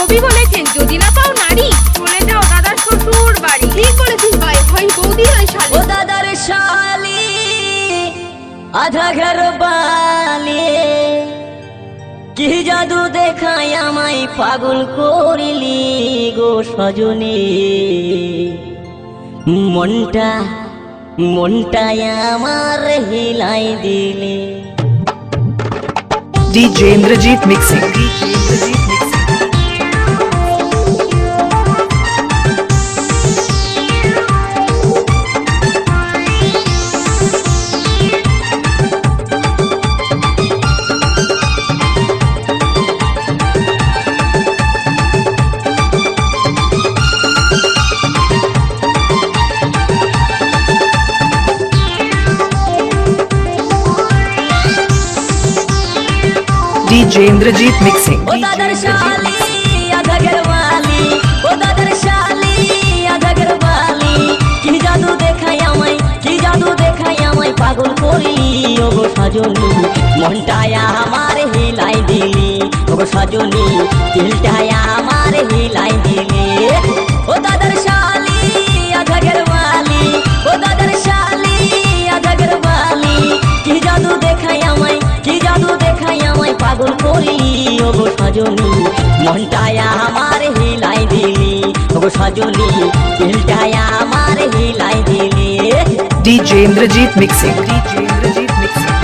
কবি বলেছেন যদি না পাও নারী চলে যাও দাদার শ্বশুর বাড়ি। ঠিক বলেছিস ভাই হয় বৌদি হয় শালি। ও দাদার শালি আধা ঘর বালি। কি জাদু দেখায় আমায় পাগল করিলি গো সজনী। মনটা মনটায় আমার হিলাই দিলে। DJ Indrajit Mixing. DJ Indrajit জাদু দেখাই আমায় পাগল করলি ও সজনী মনটায়া আমার হিলাই দিলি ও সজনী দিলটায়া আমার হিলাই দিলি ও গো সজনী দিলটায়া আমার হিলাই দিলি DJ Indrajit Mixing. DJ Indrajit Mixing.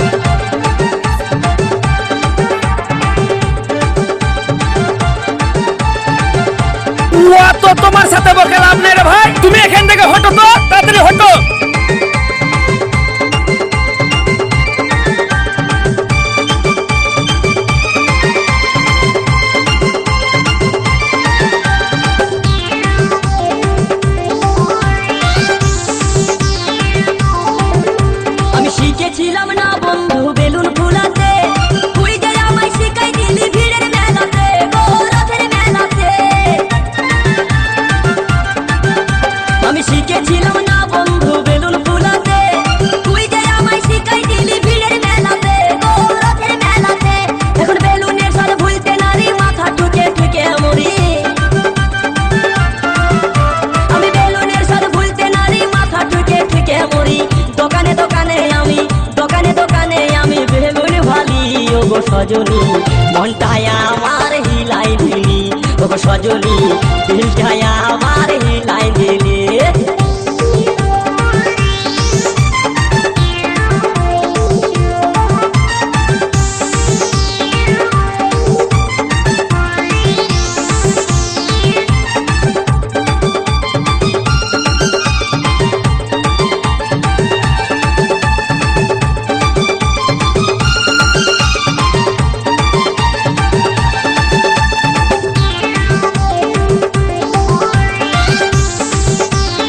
উয়া তো তোমার সাথে বকে লাভ নেই রে ভাই তুমি এখান থেকে হটো তো তাড়াতাড়ি হটো বন্ধু বেলুন ফুলাতে তুই যে আমায় শিখাই দিলি সজনী মনটায় আমার হিলাই দিলি। ও গো সজনী দিলটায় আমার হিলাই দিলি।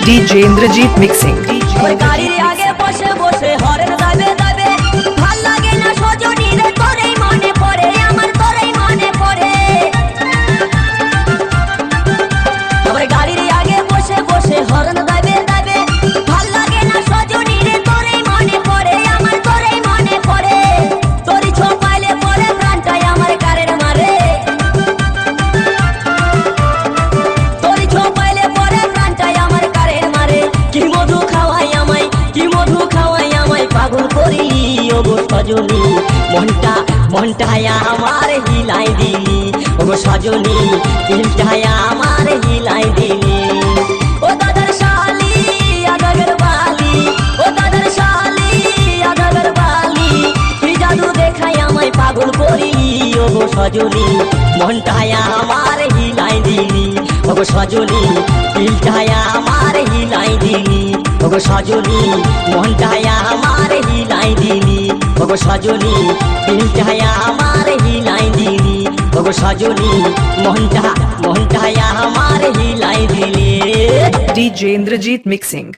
डीजे इंद्रजीत मिक्सिंग পাগল করি ও গো সজনী। মনটা, মনটায় আমার হিলাই দিলি। ও গো সজনী, দিলটায় আমার হিলাই দিলি। ও দাদার শালি আদাগর বালি। ও দাদার শালি আদাগর বালি। কি জাদু দেখাই আমায় পাগল করি ও গো সজনী। মনটায় আমার হিলাই দিলি। ও গো সজনী আমার হিলাই দিলি। ও গো সজনী, মনটায় আমার হিলাই দিলি। ও গো সজনী দিলটায় আমার হিলাই দিলি। ও গো সজনী, মনটা মনটায় আমার হিলাই দিলি। DJ Indrajit Mixing.